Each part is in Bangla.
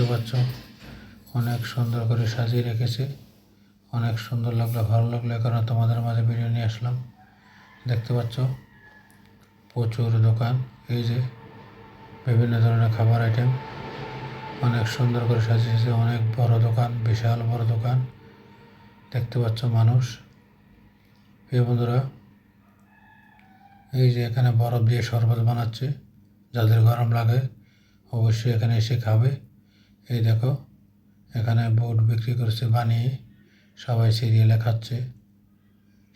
দেখতে পাচ্ছ? অনেক সুন্দর করে সাজিয়ে রেখেছে। অনেক সুন্দর লাগল, ভালো লাগল কারণে তোমাদের মাঝে ভিডিও নিয়ে আসলাম। দেখতে পাচ্ছ? প্রচুর দোকান, এই যে বিভিন্ন ধরনের খাবার আইটেম অনেক সুন্দর করে সাজিয়েছে, অনেক বড় দোকান, বিশাল বড় দোকান। দেখতে পাচ্ছ মানুষ। এই বন্ধুরা, এই যে এখানে বরফ দিয়ে শরবত বানাচ্ছে। যাদের গরম লাগে, অবশ্যই এখানে এসে খাবে। এই দেখো, এখানে বুট বিক্রি করছে বানিয়ে সবাই সিরিয়ালে খাচ্ছে,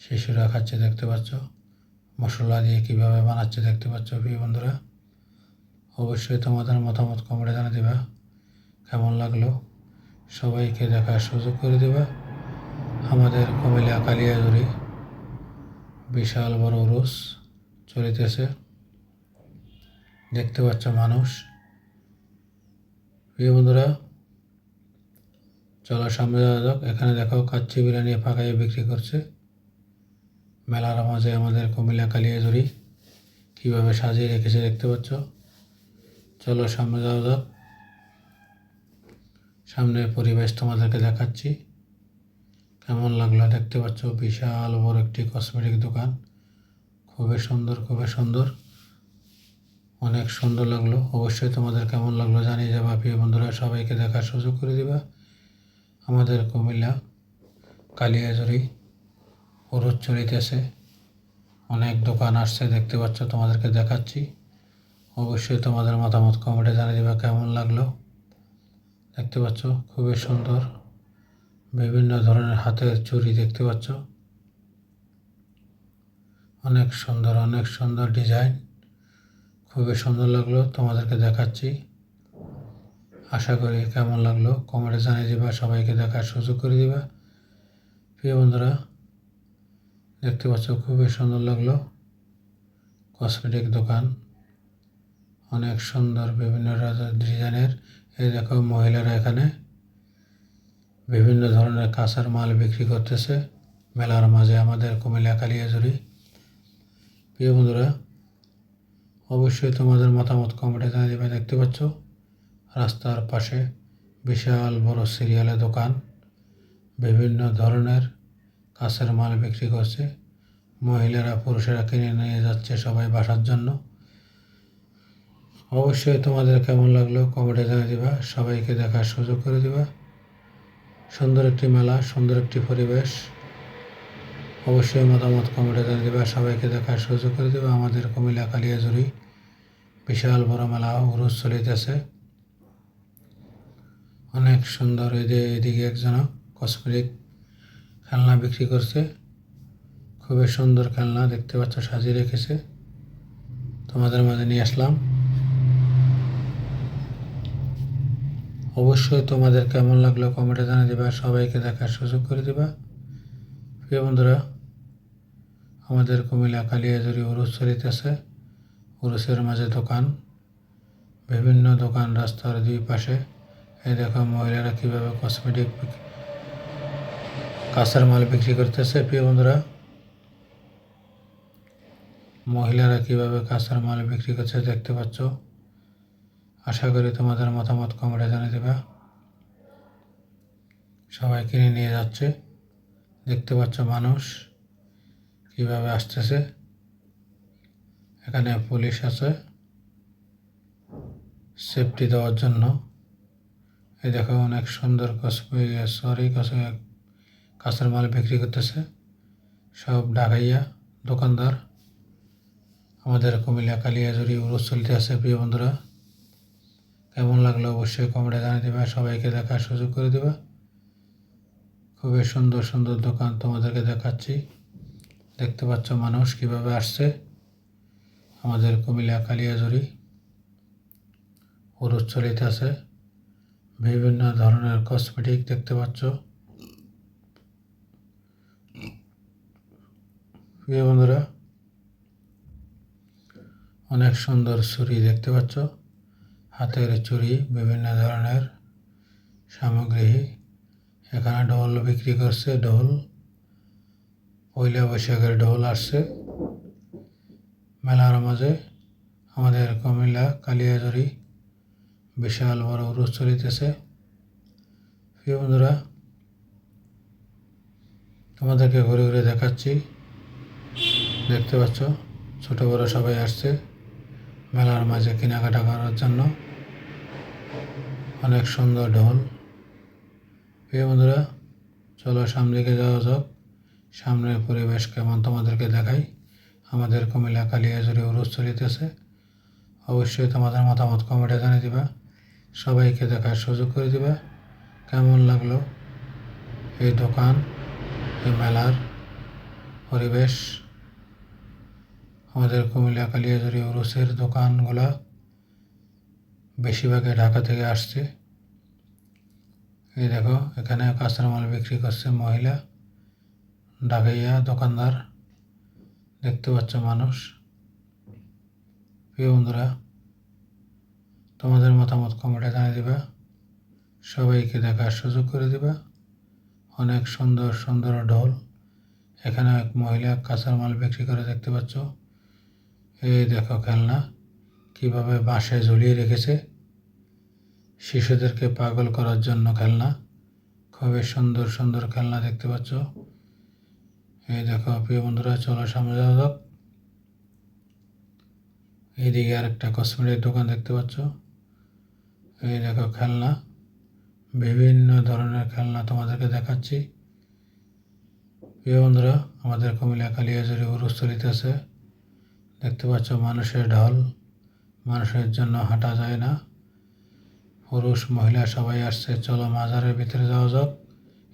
শিশুরা খাচ্ছে দেখতে পাচ্ছ, মশলা দিয়ে কীভাবে বানাচ্ছে দেখতে পাচ্ছ প্রিয় বন্ধুরা। অবশ্যই তোমাদের মতামত কমেন্টে জানিয়ে দেবা, কেমন লাগল? সবাইকে দেখার সুযোগ করে দেবা। আমাদের কুমিল্লা কালিয়াজুরি বিশাল বড় উরুস চলিতেছে। দেখতে পাচ্ছ মানুষ। প্রিয় বন্ধুরা, চলো সামনে যাওয়া যাক। এখানে দেখো কাচ্চি বিরিয়ানি ফাঁকাই বিক্রি করছে। মেলার মাঝে আমাদের কুমিল্লা কালিয়াজুরি কীভাবে সাজিয়ে রেখেছে দেখতে পাচ্ছ। চলো সামনে যাওয়া যাক। সামনের পরিবেশ তোমাদেরকে দেখাচ্ছি। কেমন লাগল দেখতে পাচ্ছ? বিশাল বড় একটি কসমেটিক দোকান। খুবই সুন্দর খুবই সুন্দর। অনেক সুন্দর লাগল। অবশ্যই তোমাদের কেমন লাগল জানিয়ে যাবা। প্রিয় বন্ধুরা, সবাইকে দেখার সুযোগ করে দিবা। আমাদের কুমিল্লা কালিয়াজুরি উরুজ চলিতেছে অনেক দোকান আসছে, দেখতে পাচ্ছ, তোমাদেরকে দেখাচ্ছি। অবশ্যই তোমাদের মতামত কমেন্টে জানিয়ে দিবা কেমন লাগল। দেখতে পাচ্ছ, খুবই সুন্দর, বিভিন্ন ধরনের হাতের চুড়ি দেখতে পাচ্ছ। অনেক সুন্দর অনেক সুন্দর ডিজাইন। খুবই সুন্দর লাগল, তোমাদেরকে দেখাচ্ছি। আশা করি কেমন লাগল কমেন্টে জানিয়ে দিবা, সবাইকে দেখার সুযোগ করে দিবা। প্রিয় বন্ধুরা, দেখতে পাচ্ছ খুবই সুন্দর লাগল। কসমেটিক দোকান, অনেক সুন্দর বিভিন্ন ডিজাইনের। এই দেখো মহিলারা এখানে বিভিন্ন ধরনের কাঁচার মাল বিক্রি করতেছে। মেলার মাঝে আমাদের কুমিল্লা কালিয়াজুরি প্রিয় বন্ধুরা অবশ্যই তোমাদের মতামত কমেন্টে জানিয়ে দেবে। দেখতে পাচ্ছ, রাস্তার পাশে বিশাল বড় সিরিয়ালের দোকান, বিভিন্ন ধরনের কাঁচের মাল বিক্রি করছে। মহিলারা, পুরুষেরা কিনে নিয়ে যাচ্ছে সবাই বাসার জন্য। অবশ্যই তোমাদের কেমন লাগল কমেন্টে জানিয়ে দিবা, সবাইকে দেখার সুযোগ করে দিবা। সুন্দর একটি মেলা, সুন্দর একটি পরিবেশ। অবশ্যই মতামত কমেন্টে জানিয়ে দিবা, সবাইকে দেখার সুযোগ করে দেবা। আমাদের কুমিল্লা কালিয়াজুরি বিশাল বড় মেলা উরুস চলিতেছে। অনেক সুন্দর এই যে এদিকে একজন কসমেটিক খেলনা বিক্রি করছে। খুবই সুন্দর খেলনা দেখতে পাচ্ছ, সাজিয়ে রেখেছে। তোমাদের মাঝে নিয়ে আসলাম। অবশ্যই তোমাদের কেমন লাগল কমেন্টে জানিয়ে দেবা, সবাইকে দেখার সুযোগ করে দেবা। প্রিয় বন্ধুরা, আমাদের কুমিল্লা কালিয়াজুরি উরুস চলিতেছে। উরুসের মাঝে দোকান, বিভিন্ন দোকান রাস্তার দুই পাশে। এই দেখো মহিলারা কীভাবে কসমেটিক কাঁচার মাল বিক্রি করতেছে। প্রিয় বন্ধুরা, মহিলারা কীভাবে কাঁচার মাল বিক্রি করছে দেখতে পাচ্ছ? আশা করি তোমাদের মতামত কমেন্টে জানিয়ে দেবা। সবাই কিনে নিয়ে যাচ্ছে। দেখতে পাচ্ছ মানুষ কীভাবে আসতেছে। এখানে পুলিশ আছে। সেফটি দেওয়ার জন্য। এই দেখো, অনেক সুন্দর সরি কাঁচের মাল বিক্রি করতেছে। সব ঢাকাইয়া, দোকানদার। আমাদের কুমিল্লা কালিয়াজুরি উরুস চলতে আছে, প্রিয় বন্ধুরা। কেমন লাগল অবশ্যই কমেন্টে জানিয়ে দেবা, সবাইকে দেখার সুযোগ করে দেবা। খুবই সুন্দর সুন্দর দোকান তোমাদেরকে দেখাচ্ছি। দেখতে পাচ্ছ মানুষ কীভাবে আসছে। আমাদের কুমিল্লা কালিয়াজুরি উরুস চলিতে আছে। বিভিন্ন ধরনের কসমেটিক দেখতে পাচ্ছ। বন্ধুরা, অনেক সুন্দর ছুরি দেখতে পাচ্ছ। হাতের চুরি, বিভিন্ন ধরনের সামগ্রী। এখানে ঢোল বিক্রি করছে, ঢোল। পয়লা বৈশাখের ঢোল আসছে। মেলার মাঝে আমাদের কুমিল্লা কালিয়াজুরি বিশাল বড় উরুস চলিতেছে। প্রিয় বন্ধুরা, তোমাদেরকে ঘুরে ঘুরে দেখাচ্ছি। দেখতে পাচ্ছ, ছোট বড় সবাই আসছে মেলার মাঝে কেনাকাটা করার জন্য। অনেক সুন্দর ঢোল। প্রিয় বন্ধুরা, চলো সামনে দিকে যাওয়া যাক। সামনের পরিবেশ কেমন তোমাদেরকে দেখাই। আমাদের কুমিল্লা কালিয়াজুরি উরুস চলিতেছে। অবশ্যই তোমাদের মতামত কমেন্টে জানিয়ে দিবা। সবাইকে দেখার সুযোগ করে দিবা। কেমন লাগল এই দোকান, এই মেলার পরিবেশ? আমাদের কুমিল্লা কালিয়াজুরি উরুসের দোকানগুলা বেশিরভাগে ঢাকা থেকে আসছে। এই দেখো, এখানে কাঁচার মাল বিক্রি করছে মহিলা, ঢাকাইয়া দোকানদার। দেখতে পাচ্ছ মানুষ। প্রিয় বন্ধুরা, তোমাদের মতামত কমেন্টে জানিয়ে দিবা। সবাইকে দেখার সুযোগ করে দিবা। অনেক সুন্দর সুন্দর ঢোল। এখানে এক মহিলা কাঁচার মাল বিক্রি করে দেখতে পাচ্ছ। এই দেখো খেলনা, কীভাবে বাঁশে ঝুলিয়ে রেখেছে। শিশুদেরকে পাগল করার জন্য খেলনা। খুবই সুন্দর সুন্দর খেলনা দেখতে পাচ্ছ। এই দেখো, প্রিয় বন্ধুরা, চলো সামনে যাওয়া যাক। এইদিকে আরেকটা কসমেটিক দোকান দেখতে পাচ্ছ। এই দেখো, খেলনা। বিভিন্ন ধরনের খেলনা তোমাদেরকে দেখাচ্ছি। প্রিয় বন্ধুরা, আমাদের কুমিল্লা কালিয়াজুরি উরুস চলিতেছে দেখতে পাচ্ছ, মানুষের ঢল। মানুষের জন্য হাঁটা যায় না। পুরুষ, মহিলা সবাই আসছে। চলো মাজারের ভিতরে যাওয়া যাক।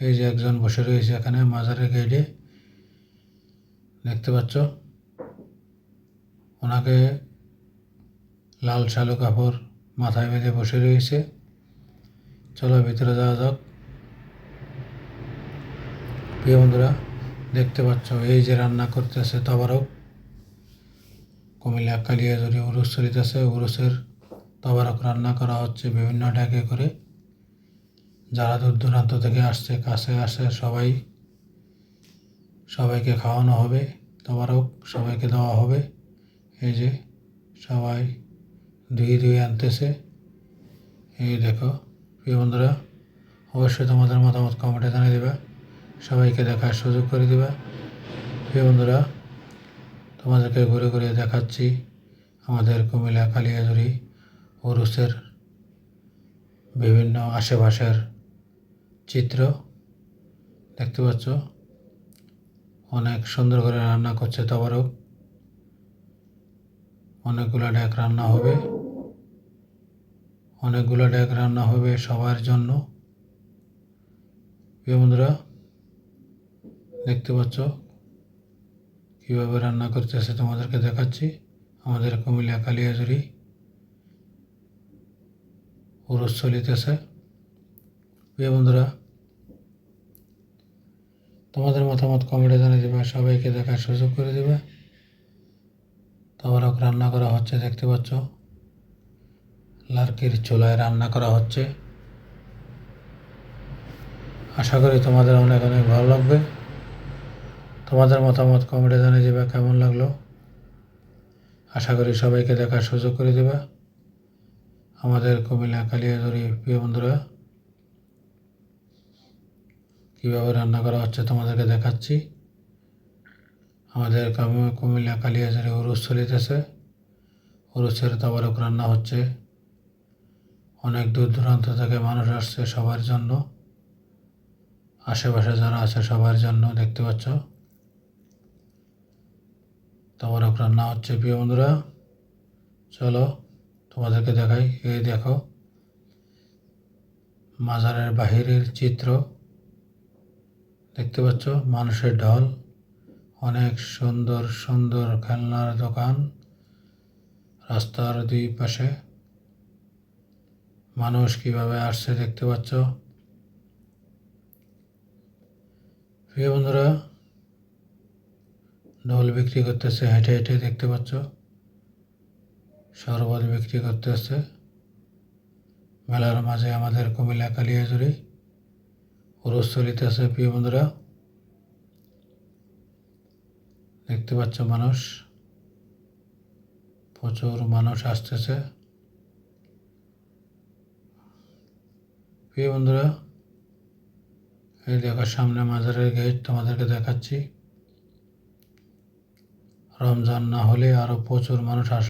এই যে একজন বসে রয়েছে এখানে মাজারের গেটে দেখতে পাচ্ছ? ওনাকে লাল শালু কাপড় মাথায় বেঁধে বসে রয়েছে। চলো ভিতরে যাওয়া যাক। প্রিয় বন্ধুরা, দেখতে পাচ্ছ, এই যে রান্না করতেছে তবারক। কুমিল্লা কালিয়াজুরি উরুস চলিতেছে। উরুসের তবারক রান্না করা হচ্ছে বিভিন্ন ডেকে করে। যারা দূর দূরান্ত থেকে আসছে, কাছে আসে সবাই সবাইকে খাওয়ানো হবে, তবারক সবাইকে দেওয়া হবে। এই যে সবাই ধুয়ে ধুয়ে আনতেছে। এই দেখো, প্রিয় বন্ধুরা, অবশ্যই তোমাদের মতামত কমেন্টে জানিয়ে দেবে। সবাইকে দেখার সুযোগ করে দেবে। প্রিয় বন্ধুরা, তোমাদেরকে ঘুরে ঘুরে দেখাচ্ছি আমাদের কুমিল্লা কালিয়াজুরি উরুসের বিভিন্ন আশেপাশের চিত্র। দেখতে পাচ্ছ? অনেক সুন্দর করে রান্না করছে তবরক অনেকগুলো ডেক রান্না হবে। অনেকগুলো ডেক রান্না হবে সবার জন্য। প্রিয় বন্ধুরা, দেখতে পাচ্ছ কীভাবে রান্না করতেছে তোমাদেরকে দেখাচ্ছি। আমাদের কুমিল্লা কালিয়াজুরি উরুস চলিতেছে। প্রিয় বন্ধুরা তোমাদের মতামত কমেন্টে জানিয়ে দেবে, সবাইকে দেখার সুযোগ করে দেবে। তবরক রান্না করা হচ্ছে, দেখতে পাচ্ছ। লার্কির চুলায় রান্না করা হচ্ছে। আশা করি তোমাদের অনেক অনেক ভালো লাগবে। তোমাদের মতামত কমেন্টে জানিয়ে দেবে, কেমন লাগল? আশা করি সবাইকে দেখার সুযোগ করে দেবে। আমাদের কুমিল্লা কালিয়াজুরি প্রিয় বন্ধুরা কীভাবে রান্না করা হচ্ছে তোমাদেরকে দেখাচ্ছি। আমাদের কাম- কুমিল্লা কালিয়াজুরি উরুস চলিতেছে। উরুসের তবারক রান্না হচ্ছে। অনেক দূর দূরান্ত থেকে মানুষ আসছে সবার জন্য। আশেপাশে যারা আছে সবার জন্য দেখতে পাচ্ছ। তবারক রান্না হচ্ছে, প্রিয় বন্ধুরা। চলো তোমাদেরকে দেখাই। এই দেখো, মাজারের বাহিরের চিত্র। দেখতে পাচ্ছ? মানুষের ঢল। অনেক সুন্দর সুন্দর খেলনার দোকান। রাস্তার দুই পাশে। মানুষ কীভাবে আসছে দেখতে পাচ্ছ? প্রিয় বন্ধুরা, ঢোল বিক্রি করতেছে, হেঁটে হেঁটে দেখতে পাচ্ছ? শরবত বিক্রি করতেছে। মেলার মাঝে আমাদের কুমিল্লা কালিয়াজুরি উরুস চলিতেছে প্রিয় বন্ধুরা। দেখতে পাচ্ছ মানুষ। প্রচুর মানুষ আসতেছে। প্রিয় বন্ধুরা, এই দেখার সামনে মাজারের গেট তোমাদেরকে দেখাচ্ছি। রমজান না হলে আরও প্রচুর মানুষ আস